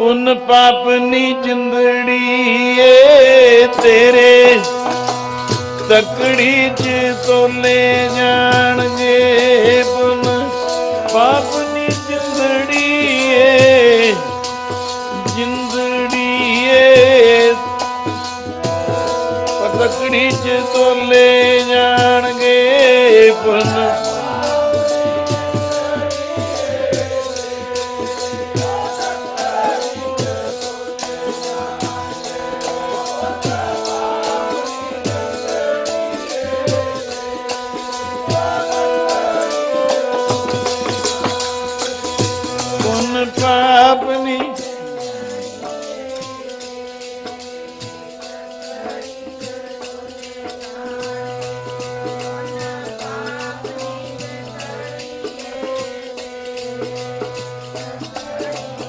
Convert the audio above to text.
ਪੁੰਨ ਪਾਪ ਨੀ ਚੰਦੜੀ ਏ ਤੇਰੇ। ਤਕੜੀ ਚ ਤੋਲੇ ਜਾਣਗੇ ਪੁੰਨ ਪਾਪ ਨੀ ਚੰਦੜੀ ਏ। ਜਿੰਦੜੀ ਏ। ਤਕੜੀ ਚ ਤੋਲੇ ਪੁੰਨ ਪਾਪ ਨੀ